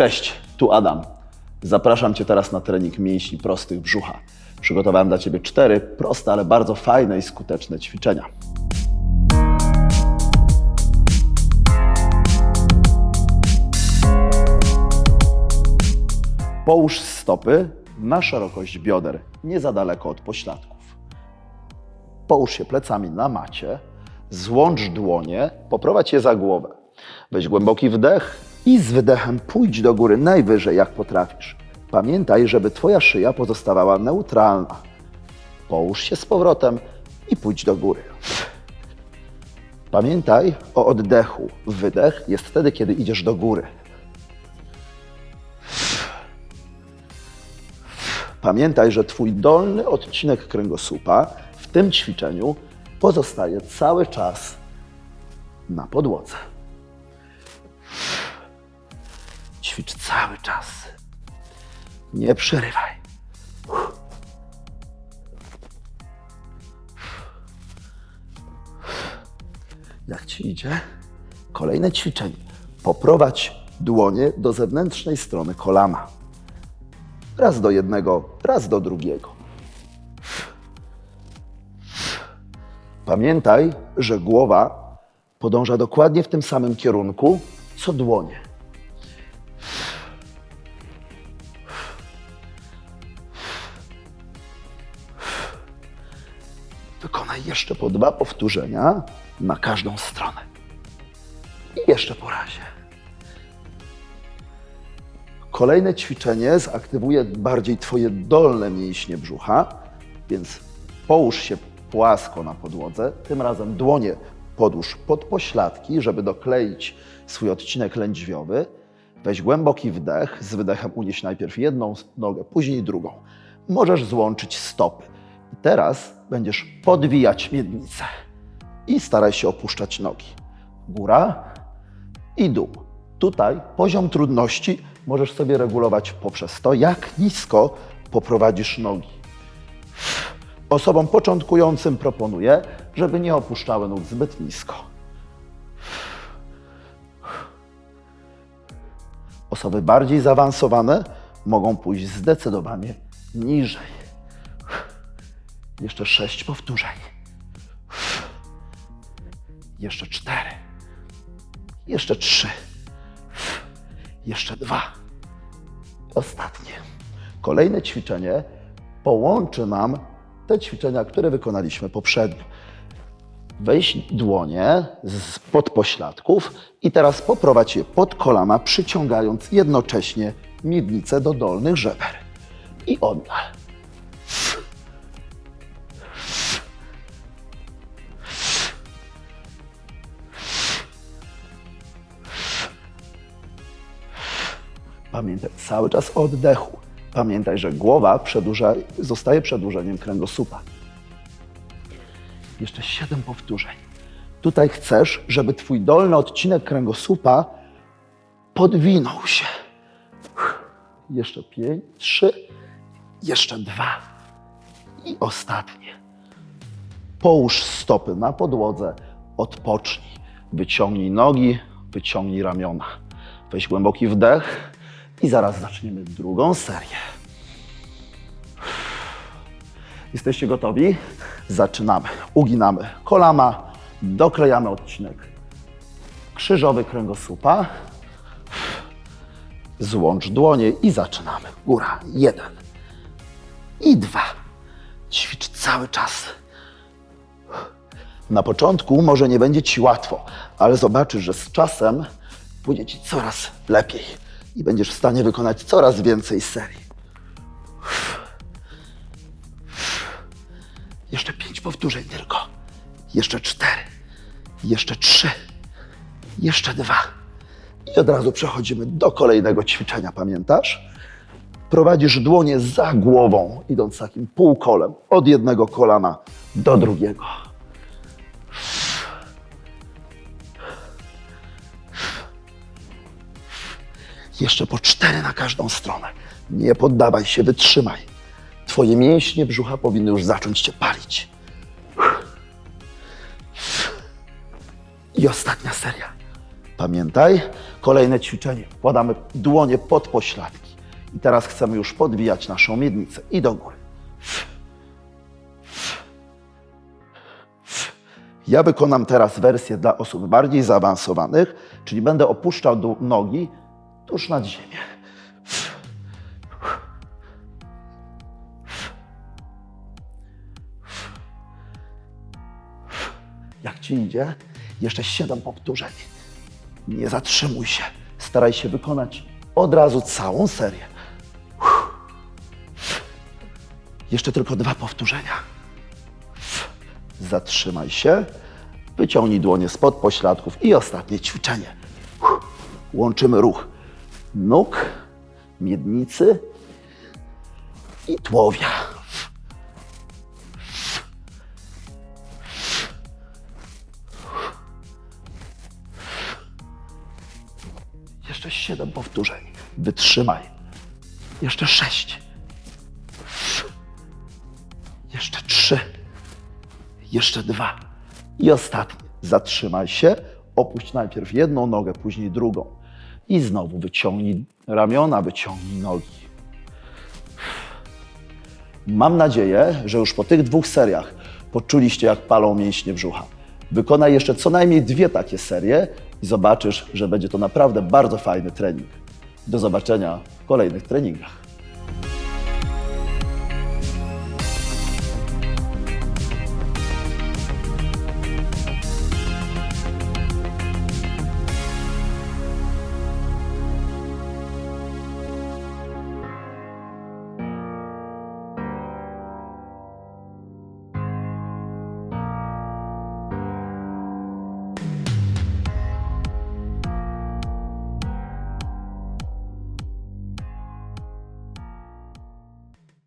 Cześć, tu Adam. Zapraszam Cię teraz na trening mięśni prostych brzucha. Przygotowałem dla Ciebie cztery proste, ale bardzo fajne i skuteczne ćwiczenia. Połóż stopy na szerokość bioder, nie za daleko od pośladków. Połóż się plecami na macie, złącz dłonie, poprowadź je za głowę. Weź głęboki wdech i z wydechem pójdź do góry najwyżej jak potrafisz. Pamiętaj, żeby Twoja szyja pozostawała neutralna. Połóż się z powrotem i pójdź do góry. Pamiętaj o oddechu. Wydech jest wtedy, kiedy idziesz do góry. Pamiętaj, że Twój dolny odcinek kręgosłupa w tym ćwiczeniu pozostaje cały czas na podłodze. Ćwicz cały czas. Nie przerywaj. Jak ci idzie? Kolejne ćwiczenie. Poprowadź dłonie do zewnętrznej strony kolana. Raz do jednego, raz do drugiego. Pamiętaj, że głowa podąża dokładnie w tym samym kierunku, co dłonie. Wykonaj jeszcze po dwa powtórzenia na każdą stronę. I jeszcze po razie. Kolejne ćwiczenie zaktywuje bardziej Twoje dolne mięśnie brzucha, więc połóż się płasko na podłodze. Tym razem dłonie podłóż pod pośladki, żeby dokleić swój odcinek lędźwiowy. Weź głęboki wdech, z wydechem unieś najpierw jedną nogę, później drugą. Możesz złączyć stopy. Teraz będziesz podwijać miednicę i staraj się opuszczać nogi. Góra i dół. Tutaj poziom trudności możesz sobie regulować poprzez to, jak nisko poprowadzisz nogi. Osobom początkującym proponuję, żeby nie opuszczały nóg zbyt nisko. Osoby bardziej zaawansowane mogą pójść zdecydowanie niżej. Jeszcze sześć powtórzeń. Jeszcze cztery. Jeszcze trzy. Jeszcze dwa. Ostatnie. Kolejne ćwiczenie połączy nam te ćwiczenia, które wykonaliśmy poprzednio. Weź dłonie z pod pośladków i teraz poprowadź je pod kolana, przyciągając jednocześnie miednicę do dolnych żeber. I oddal. Pamiętaj cały czas o oddechu. Pamiętaj, że głowa przedłuża, zostaje przedłużeniem kręgosłupa. Jeszcze siedem powtórzeń. Tutaj chcesz, żeby twój dolny odcinek kręgosłupa podwinął się. Jeszcze pięć, trzy, jeszcze dwa i ostatnie. Połóż stopy na podłodze, odpocznij. Wyciągnij nogi, wyciągnij ramiona. Weź głęboki wdech i zaraz zaczniemy drugą serię. Jesteście gotowi? Zaczynamy. Uginamy kolana, doklejamy odcinek krzyżowy kręgosłupa. Złącz dłonie i zaczynamy. Góra. Jeden i dwa. Ćwicz cały czas. Na początku może nie będzie ci łatwo, ale zobaczysz, że z czasem pójdzie ci coraz lepiej i będziesz w stanie wykonać coraz więcej serii. Jeszcze pięć powtórzeń tylko. Jeszcze cztery. Jeszcze trzy. Jeszcze dwa. I od razu przechodzimy do kolejnego ćwiczenia, pamiętasz? Prowadzisz dłonie za głową, idąc takim półkolem od jednego kolana do drugiego. Jeszcze po cztery na każdą stronę. Nie poddawaj się, wytrzymaj. Twoje mięśnie brzucha powinny już zacząć cię palić. I ostatnia seria. Pamiętaj, kolejne ćwiczenie. Wkładamy dłonie pod pośladki. I teraz chcemy już podbijać naszą miednicę i do góry. Ja wykonam teraz wersję dla osób bardziej zaawansowanych, czyli będę opuszczał nogi tuż nad ziemię. Jak ci idzie? Jeszcze siedem powtórzeń. Nie zatrzymuj się. Staraj się wykonać od razu całą serię. Jeszcze tylko dwa powtórzenia. Zatrzymaj się. Wyciągnij dłonie spod pośladków i ostatnie ćwiczenie. Łączymy ruch nóg, miednicy i tułowia. Jeszcze siedem powtórzeń. Wytrzymaj. Jeszcze sześć. Jeszcze trzy. Jeszcze dwa. I ostatni. Zatrzymaj się. Opuść najpierw jedną nogę, później drugą. I znowu wyciągnij ramiona, wyciągnij nogi. Mam nadzieję, że już po tych dwóch seriach poczuliście, jak palą mięśnie brzucha. Wykonaj jeszcze co najmniej dwie takie serie i zobaczysz, że będzie to naprawdę bardzo fajny trening. Do zobaczenia w kolejnych treningach.